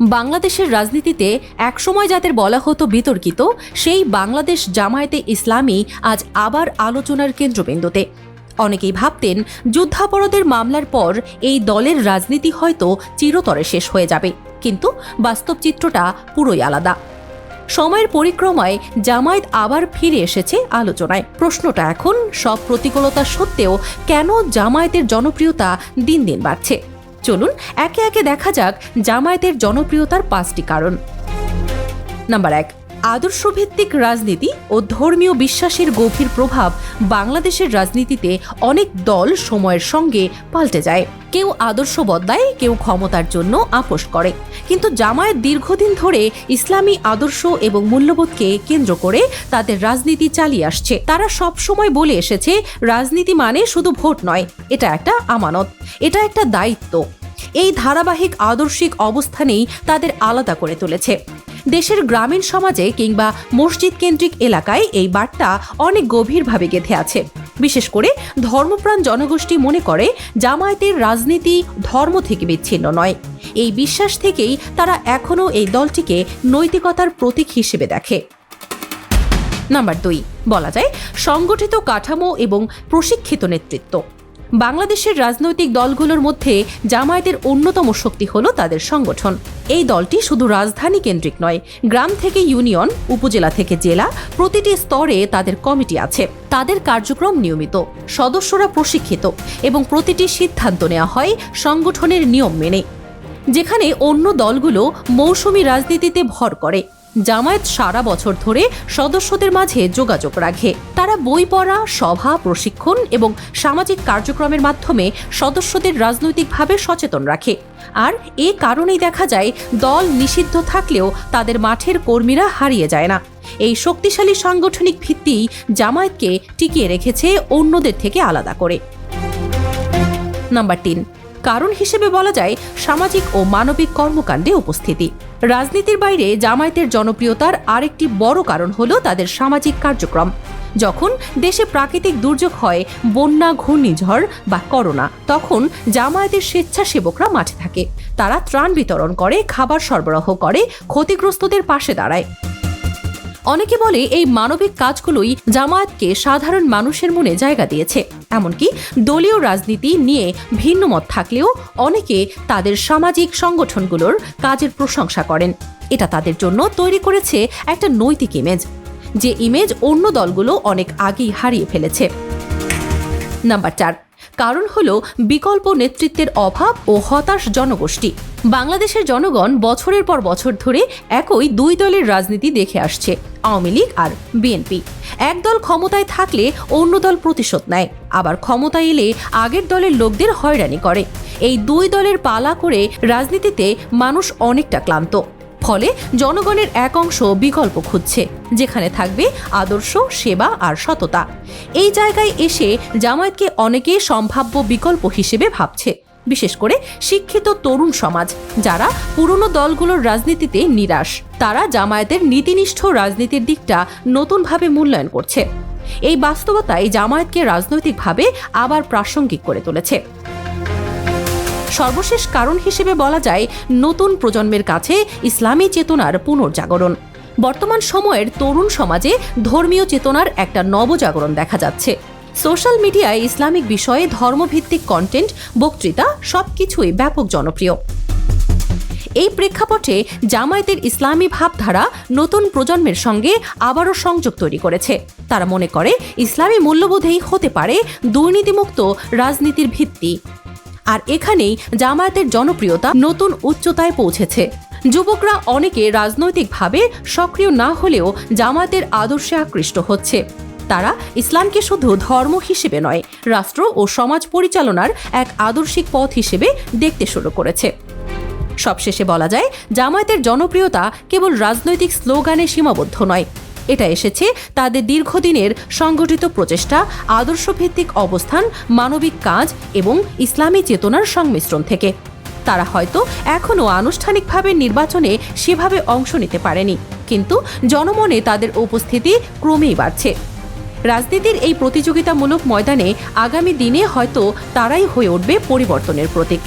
বাংলাদেশের রাজনীতিতে একসময় যাদের বলা হতো বিতর্কিত, সেই বাংলাদেশ জামায়াতে ইসলামী আজ আবার আলোচনার কেন্দ্রবিন্দুতে। অনেকেই ভাবতেন যুদ্ধাপরাধের মামলার পর এই দলের রাজনীতি হয়তো চিরতরে শেষ হয়ে যাবে, কিন্তু বাস্তব চিত্রটা পুরোই আলাদা। সময়ের পরিক্রমায় জামায়াত আবার ফিরে এসেছে আলোচনায়। প্রশ্নটা এখন সব প্রতিকূলতা সত্ত্বেও কেন জামায়াতের জনপ্রিয়তা দিন দিন বাড়ছে? চলুন একে একে দেখা যাক জামায়াতের জনপ্রিয়তার পাঁচটি কারণ। নাম্বার এক আদর্শভিত্তিক রাজনীতি ও ধর্মীয় বিশ্বাসের গভীর প্রভাব বাংলাদেশের রাজনীতিতে অনেক দল সময়ের সঙ্গে পাল্টে যায়। কেউ আদর্শ বদলায়, কেউ ক্ষমতার জন্য আপোষ করে। কিন্তু জামায়াত দীর্ঘদিন ধরে ইসলামী আদর্শ এবং মূল্যবোধকে কেন্দ্র করে তাদের রাজনীতি চালিয়ে আসছে। তারা সব সময় বলে এসেছে, রাজনীতি মানে শুধু ভোট নয়, এটা একটা আমানত, এটা একটা দায়িত্ব। এই ধারাবাহিক আদর্শিক অবস্থানেই তাদের আলাদা করে তুলেছে। দেশের গ্রামীণ সমাজে কিংবা মসজিদ কেন্দ্রিক এলাকায় এই বার্তা অনেক গভীরভাবে গেঁথে আছে। বিশেষ করে ধর্মপ্রাণ জনগোষ্ঠী মনে করে জামায়াতের রাজনীতি ধর্ম থেকে বিচ্ছিন্ন নয়। এই বিশ্বাস থেকেই তারা এখনও এই দলটিকে নৈতিকতার প্রতীক হিসেবে দেখে। নাম্বার দুই, বলা যায় সংগঠিত কাঠামো এবং প্রশিক্ষিত নেতৃত্ব। বাংলাদেশের রাজনৈতিক দলগুলোর মধ্যে জামায়াতের অন্যতম শক্তি হল তাদের সংগঠন। এই দলটি শুধু রাজধানী কেন্দ্রিক নয়, গ্রাম থেকে ইউনিয়ন, উপজেলা থেকে জেলা, প্রতিটি স্তরে তাদের কমিটি আছে। তাদের কার্যক্রম নিয়মিত, সদস্যরা প্রশিক্ষিত এবং প্রতিটি সিদ্ধান্ত নেওয়া হয় সংগঠনের নিয়ম মেনে। যেখানে অন্য দলগুলো মৌসুমী রাজনীতিতে ভর করে। জামায়াত সারা বছর ধরে সদস্যদের মাঝে যোগাযোগ রাখে। বই পড়া, সভা, প্রশিক্ষণ এবং সামাজিক কার্যক্রমের মাধ্যমে সদস্যদের রাজনৈতিকভাবে সচেতন রাখে। আর এ কারণেই দেখা যায়, দল নিষিদ্ধ থাকলেও তাদের মাঠের কর্মীরা হারিয়ে যায় না। এই শক্তিশালী সাংগঠনিক ভিত্তি জামায়াতকে টিকিয়ে রেখেছে অন্যদের থেকে আলাদা করে। নাম্বার তিন। কারণ হিসেবে বলা যায় সামাজিক ও মানবিক কর্মকাণ্ডে উপস্থিতি। রাজনীতির বাইরে জামায়াতের জনপ্রিয়তার আরেকটি বড় কারণ হল তাদের সামাজিক কার্যক্রম। যখন দেশে প্রাকৃতিক দুর্যোগ হয়, বন্যা, ঘূর্ণিঝড় বা করোনা, তখন জামায়াতের স্বেচ্ছাসেবকরা মাঠে থাকে। তারা ত্রাণ বিতরণ করে, খাবার সরবরাহ করে, ক্ষতিগ্রস্তদের পাশে দাঁড়ায়। অনেকে বলে এই মানবিক কাজগুলোই জামায়াতকে সাধারণ মানুষের মনে জায়গা দিয়েছে। এমনকি দলীয় রাজনীতি নিয়ে ভিন্ন মত থাকলেও অনেকে তাদের সামাজিক সংগঠনগুলোর কাজের প্রশংসা করেন। এটা তাদের জন্য তৈরি করেছে একটা নৈতিক ইমেজ যে ইমেজ অন্য দলগুলো অনেক আগেই হারিয়ে ফেলেছে। নাম্বার চার, কারণ হলো বিকল্প নেতৃত্বের অভাব ও হতাশ জনগোষ্ঠী বাংলাদেশের জনগণ বছরের পর বছর ধরে একই দুই দলের রাজনীতি দেখে আসছে, আওয়ামী লীগ আর বিএনপি। এক দল ক্ষমতায় থাকলে অন্য দল প্রতিশোধ নেয়, আবার ক্ষমতায় এলে আগের দলের লোকদের হয়রানি করে। এই দুই দলের পালা করে রাজনীতিতে মানুষ অনেকটা ক্লান্ত। ফলে জনগণের এক অংশ বিকল্প খুঁজছে, যেখানে থাকবে আদর্শ, সেবা আর সততা। এই জায়গায় এসে জামায়াতকে অনেকে সম্ভাব্য বিকল্প হিসেবে ভাবছে। বিশেষ করে শিক্ষিত তরুণ সমাজ, যারা পুরনো দলগুলোর রাজনীতিতে নিরাশ। তারা জামায়াতের নীতিনিষ্ঠ রাজনীতির দিকটা নতুনভাবে মূল্যায়ন করছে। এই বাস্তবতাই জামায়াতকে রাজনৈতিকভাবে আবার প্রাসঙ্গিক করে তুলেছে। সর্বশেষ কারণ হিসেবে বলা যায়, নতুন প্রজন্মের কাছে ইসলামী চেতনার পুনর্জাগরণ। বর্তমান সময়ের তরুণ সমাজে ধর্মীয় চেতনার একটা নবজাগরণ দেখা যাচ্ছে। সোশ্যাল মিডিয়ায় ইসলামিক বিষয়ে ধর্মভিত্তিক কন্টেন্ট বক্তৃতা, সবকিছুই ব্যাপক জনপ্রিয়। এই প্রেক্ষাপটে জামায়াতের ইসলামী ভাবধারা নতুন প্রজন্মের সঙ্গে আবারও সংযোগ তৈরি করেছে। তারা মনে করে, ইসলামী মূল্যবোধেই হতে পারে দুর্নীতিমুক্ত রাজনীতির ভিত্তি। আর এখানেই জামায়াতের জনপ্রিয়তা নতুন উচ্চতায় পৌঁছেছে। যুবকরা অনেকে রাজনৈতিকভাবে সক্রিয় না হলেও জামায়াতের আদর্শে আকৃষ্ট হচ্ছে। তারা ইসলামকে শুধু ধর্ম হিসেবে নয়, রাষ্ট্র ও সমাজ পরিচালনার এক আদর্শিক পথ হিসেবে দেখতে শুরু করেছে। সবশেষে বলা যায়, জামায়াতের জনপ্রিয়তা কেবল রাজনৈতিক স্লোগানে সীমাবদ্ধ নয়। এটা এসেছে তাদের দীর্ঘদিনের সংগঠিত প্রচেষ্টা, আদর্শভিত্তিক অবস্থান, মানবিক কাজ এবং ইসলামী চেতনার সংমিশ্রণ থেকে। তারা হয়তো এখনও আনুষ্ঠানিকভাবে নির্বাচনে সেভাবে অংশ নিতে পারেনি, কিন্তু জনমনে তাদের উপস্থিতি ক্রমেই বাড়ছে। রাজনীতির এই প্রতিযোগিতামূলক ময়দানে আগামী দিনে হয়তো তারাই হয়ে উঠবে পরিবর্তনের প্রতীক।